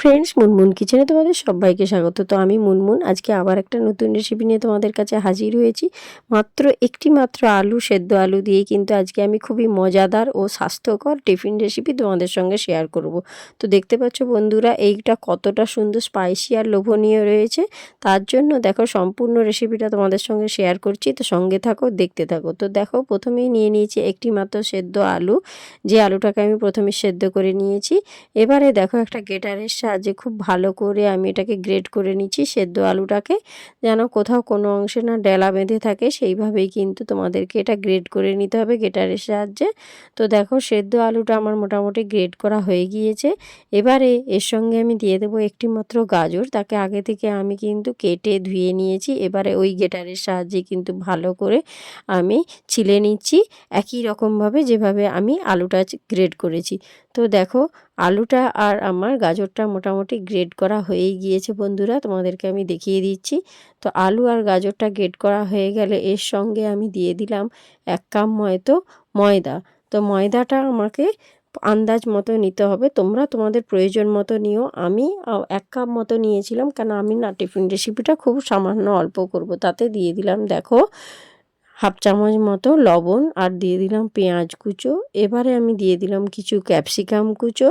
Friends Munmun কিচেনে তোমাদের সবাইকে স্বাগত। তো আমি মুনমুন আজকে আবার একটা নতুন রেসিপি নিয়ে তোমাদের কাছে হাজির হয়েছি। মাত্র একটি মাত্র আলু, সেদ্ধ আলু দিয়ে কিন্তু আজকে আমি খুবই মজাদার ও স্বাস্থ্যকর টিফিন রেসিপি তোমাদের সঙ্গে শেয়ার করব। তো দেখতে পাচ্ছ বন্ধুরা, এইটা কতটা সুন্দর স্পাইসি আর লোভনীয় রয়েছে। তার জন্য দেখো সম্পূর্ণ রেসিপিটা তোমাদের সঙ্গে শেয়ার করছি। তো সঙ্গে থাকো, দেখতে থাকো। তো দেখো, প্রথমেই নিয়ে নিয়েছি একটি মাত্র সেদ্ধ আলু। যে আলুটাকে আমি প্রথমে সেদ্ধ করে নিয়েছি। এবারে দেখো একটা গেটারের সাহায্যে খুব ভালো করে আমি এটাকে গ্রেড করে নিচ্ছি সেদ্ধ আলুটাকে, যেন কোথাও কোনো অংশে না ডেলা বেঁধে থাকে, সেইভাবেই কিন্তু তোমাদেরকে এটা গ্রেড করে নিতে হবে গেটারের সাহায্যে। তো দেখো সেদ্ধ আলুটা আমার মোটামুটি গ্রেড করা হয়ে গিয়েছে। এবারে এর সঙ্গে আমি দিয়ে দেবো একটি মাত্র গাজর, তাকে আগে থেকে আমি কিন্তু কেটে ধুয়ে নিয়েছি। এবারে ওই গেটারের সাহায্যে কিন্তু ভালো করে আমি ছিলে নিচ্ছি। একই রকমভাবে যেভাবে আমি আলুটা গ্রেড করেছি। তো দেখো, আলুটা আর আমার গাজরটা মোটামুটি গ্রেড করা হয়েই গিয়েছে বন্ধুরা, তোমাদেরকে আমি দেখিয়ে দিচ্ছি। তো আলু আর গাজরটা গ্রেড করা হয়ে গেলে এর সঙ্গে আমি দিয়ে দিলাম এক কাপ ময়তো ময়দা। তো ময়দাটা আমাকে আন্দাজ মতো নিতে হবে, তোমরা তোমাদের প্রয়োজন মতো নিও। আমি এক কাপ মতো নিয়েছিলাম, কেন আমি না, টিফিন রেসিপিটা খুব সামান্য অল্প করব, তাতে দিয়ে দিলাম। দেখো হাফ চামচ মতো লবণ আর দিয়ে দিলাম পেঁয়াজ কুচো। এবারে আমি দিয়ে দিলাম কিছু ক্যাপসিকাম কুচো।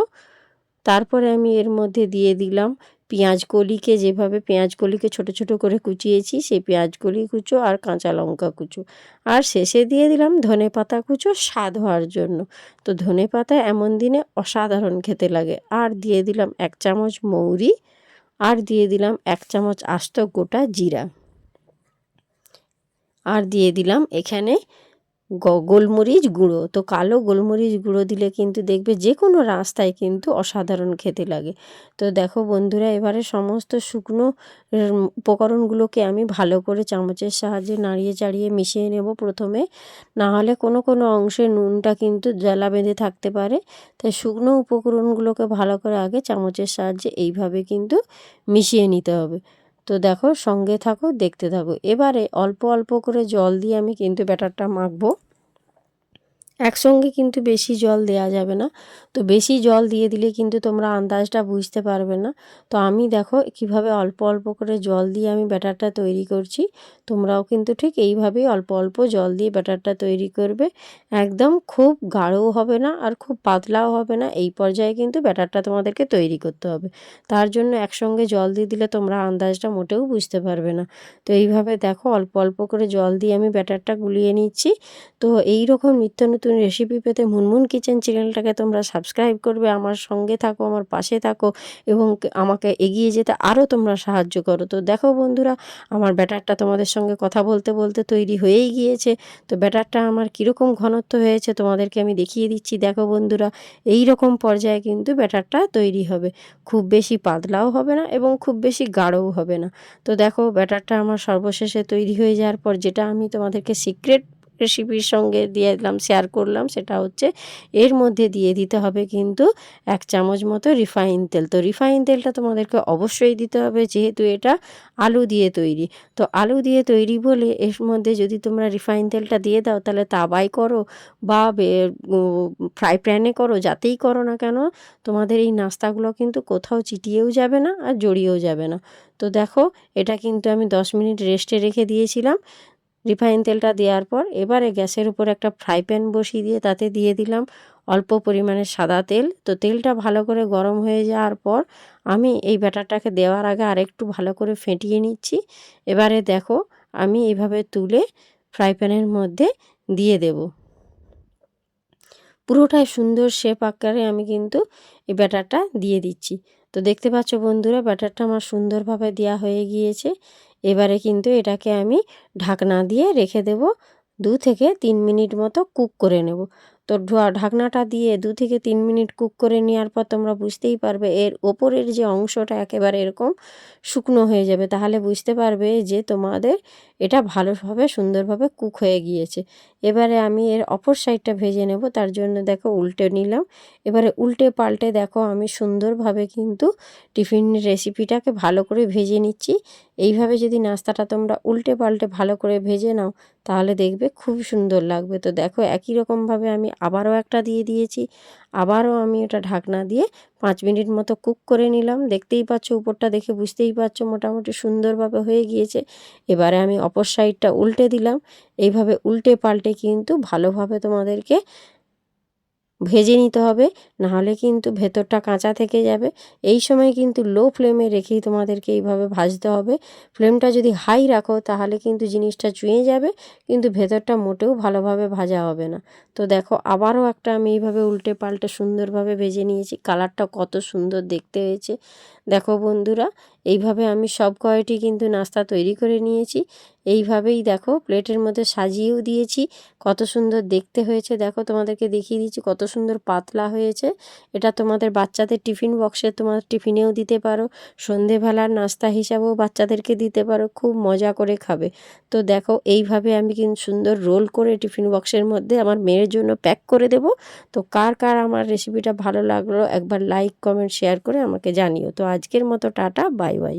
তারপরে আমি এর মধ্যে দিয়ে দিলাম পেঁয়াজ কলিকে যেভাবে পেঁয়াজ কলিকে ছোট ছোট করে কুচিয়েছি সেই পেঁয়াজ কলি কুচো আর কাঁচা লঙ্কা কুচো। আর শেষে দিয়ে দিলাম ধনে পাতা কুচো স্বাদ হওয়ার জন্য। তো ধনে পাতা এমন দিনে অসাধারণ খেতে লাগে। আর দিয়ে দিলাম এক চামচ মৌরি। আর দিয়ে দিলাম এক চামচ আস্ত গোটা জিরা। আর দিয়ে দিলাম এখানে গোলমরিচ গুঁড়ো। তো কালো গোলমরিচ গুঁড়ো দিলে কিন্তু দেখবে যে কোনো রাস্তায় কিন্তু অসাধারণ খেতে লাগে। তো দেখো বন্ধুরা, এবারে সমস্ত শুকনো উপকরণগুলোকে আমি ভালো করে চামচের সাহায্যে নাড়িয়ে চাড়িয়ে মিশিয়ে নেব প্রথমে। না হলে কোনো কোনো অংশে নুনটা কিন্তু জ্বালা বেঁধে থাকতে পারে। তাই শুকনো উপকরণগুলোকে ভালো করে আগে চামচের সাহায্যে এইভাবে কিন্তু মিশিয়ে নিতে হবে। তো দেখো সঙ্গে থাকো, দেখতে থাকো। এবারে অল্প অল্প করে জল দিয়ে আমি কিন্তু ব্যাটারটা মাখবো। একসঙ্গে কিন্তু বেশি জল দেয়া যাবে না। তো বেশি জল দিয়ে দিলে কিন্তু তোমরা আন্দাজটা বুঝতে পারবে না। তো আমি দেখো কীভাবে অল্প অল্প করে জল দিয়ে আমি ব্যাটারটা তৈরি করছি। তোমরাও কিন্তু ঠিক এইভাবেই অল্প অল্প জল দিয়ে ব্যাটারটা তৈরি করবে। একদম খুব গাঢ়ও হবে না আর খুব পাতলাও হবে না। এই পর্যায়ে কিন্তু ব্যাটারটা তোমাদেরকে তৈরি করতে হবে। তার জন্য একসঙ্গে জল দিয়ে দিলে তোমরা আন্দাজটা মোটেও বুঝতে পারবে না। তো এইভাবে দেখো অল্প অল্প করে জল দিয়ে আমি ব্যাটারটা গুলিয়ে নিচ্ছি। তো এই রকম নিত্য নতুন নতুন রেসিপি পেতে মুনমুন কিচেন চ্যানেলটাকে তোমরা সাবস্ক্রাইব করবে, আমার সঙ্গে থাকো, আমার পাশে থাকো এবং আমাকে এগিয়ে যেতে আরও তোমরা সাহায্য করো। তো দেখো বন্ধুরা, আমার ব্যাটারটা তোমাদের সঙ্গে কথা বলতে বলতে তৈরি হয়েই গিয়েছে। তো ব্যাটারটা আমার কীরকম ঘনত্ব হয়েছে তোমাদেরকে আমি দেখিয়ে দিচ্ছি। দেখো বন্ধুরা এই রকম পর্যায়ে কিন্তু ব্যাটারটা তৈরি হবে। খুব বেশি পাতলাও হবে না এবং খুব বেশি গাঢ়ও হবে না। তো দেখো ব্যাটারটা আমার সর্বশেষে তৈরি হয়ে যাওয়ার পর যেটা আমি তোমাদেরকে সিক্রেট রেসিপির সঙ্গে দিয়ে দিলাম শেয়ার করলাম, সেটা হচ্ছে এর মধ্যে দিয়ে দিতে হবে কিন্তু এক চামচ মতো রিফাইন তেল। তো রিফাইন তেলটা তোমাদেরকে অবশ্যই দিতে হবে, যেহেতু এটা আলু দিয়ে তৈরি। তো আলু দিয়ে তৈরি বলে এর মধ্যে যদি তোমরা রিফাইন তেলটা দিয়ে দাও, তাহলে তাবাই করো বা ফ্রাই প্যানে করো, যাতেই করো না কেন, তোমাদের এই নাস্তাগুলো কিন্তু কোথাও চিটিয়েও যাবে না আর জড়িয়েও যাবে না। তো দেখো, এটা কিন্তু আমি দশ মিনিট রেস্টে রেখে দিয়েছিলাম। রিফাইন তেলটা দেওয়ার পর এবারে গ্যাসের উপর একটা ফ্রাই প্যান বসিয়ে দিয়ে তাতে দিয়ে দিলাম অল্প পরিমাণে সাদা তেল। তো তেলটা ভালো করে গরম হয়ে যাওয়ার পর আমি এই ব্যাটারটাকে দেওয়ার আগে আরেকটু ভালো করে ফেটিয়ে নিচ্ছি। এবারে দেখো আমি এইভাবে তুলে ফ্রাই প্যানের মধ্যে দিয়ে দেব। পুরোটাই সুন্দর শেপ আকারে আমি কিন্তু এই ব্যাটারটা দিয়ে দিচ্ছি। তো দেখতে পাচ্ছ বন্ধুরা ব্যাটারটা আমার সুন্দরভাবে দেওয়া হয়ে গিয়েছে। এবারে কিন্তু এটাকে আমি ঢাকনা দিয়ে রেখে দেব। দু থেকে তিন মিনিট মতো কুক করে নেব। তো ঢাকনাটা দিয়ে দু থেকে তিন মিনিট কুক করে নেওয়ার পর তোমরা বুঝতেই পারবে এর ওপরের যে অংশটা একেবারে এরকম শুকনো হয়ে যাবে। তাহলে বুঝতে পারবে যে তোমাদের এটা ভালোভাবে, সুন্দরভাবে কুক হয়ে গিয়েছে। এবারে আমি এর অপর সাইডটা ভেজে নেব, তার জন্য দেখো উল্টে নিলাম। এবারে উল্টে পাল্টে দেখো আমি সুন্দরভাবে কিন্তু টিফিন রেসিপিটাকে ভালো করে ভেজে নিচ্ছি। এইভাবে যদি নাস্তাটা তোমরা উল্টে পাল্টে ভালো করে ভেজে নাও, তাহলে দেখবে খুব সুন্দর লাগবে। তো দেখো একই রকমভাবে আমি আবারও একটা দিয়ে দিয়েছি। আবারও আমি এটা ঢাকনা দিয়ে পাঁচ মিনিট মতো কুক করে নিলাম। দেখতেই পাচ্ছ, উপরটা দেখে বুঝতেই পারছ মোটামুটি সুন্দরভাবে হয়ে গিয়েছে। এবারে আমি অপর সাইডটা উল্টে দিলাম। এইভাবে উল্টে পাল্টে কিন্তু ভালোভাবে তোমাদেরকে ভেজে নিতে হবে, নাহলে কিন্তু ভেতরটা কাঁচা থেকে যাবে। এই সময় কিন্তু লো ফ্লেমে রেখেই তোমাদেরকে এইভাবে ভাজতে হবে। ফ্লেমটা যদি হাই রাখো, তাহলে কিন্তু জিনিসটা চুঁয়ে যাবে, কিন্তু ভেতরটা মোটেও ভালোভাবে ভাজা হবে না। তো দেখো, আবারও একটা আমি এইভাবে উল্টে পাল্টে সুন্দরভাবে ভেজে নিয়েছি। কালারটা কত সুন্দর দেখতে হয়েছে। দেখো বন্ধুরা এইভাবে আমি সব কয়টি কিন্তু নাস্তা তৈরি করে নিয়েছি। এইভাবেই দেখো প্লেটের মধ্যে সাজিয়েও দিয়েছি। কত সুন্দর দেখতে হয়েছে। দেখো তোমাদেরকে দেখিয়ে দিচ্ছি কত সুন্দর পাতলা হয়েছে। এটা তোমাদের বাচ্চাদের টিফিন বক্সে তোমার টিফিনেও দিতে পারো। সন্ধেবেলার নাস্তা হিসাবেও বাচ্চাদেরকে দিতে পারো। খুব মজা করে খাবে। তো দেখো এইভাবে আমি কিন্তু সুন্দর রোল করে টিফিন বক্সের মধ্যে আমার মেয়ের জন্য প্যাক করে দেব। তো কার কার আমার রেসিপিটা ভালো লাগল একবার লাইক, কমেন্ট, শেয়ার করে আমাকে জানিও। তো আজকের মতো টাটা বাই বাই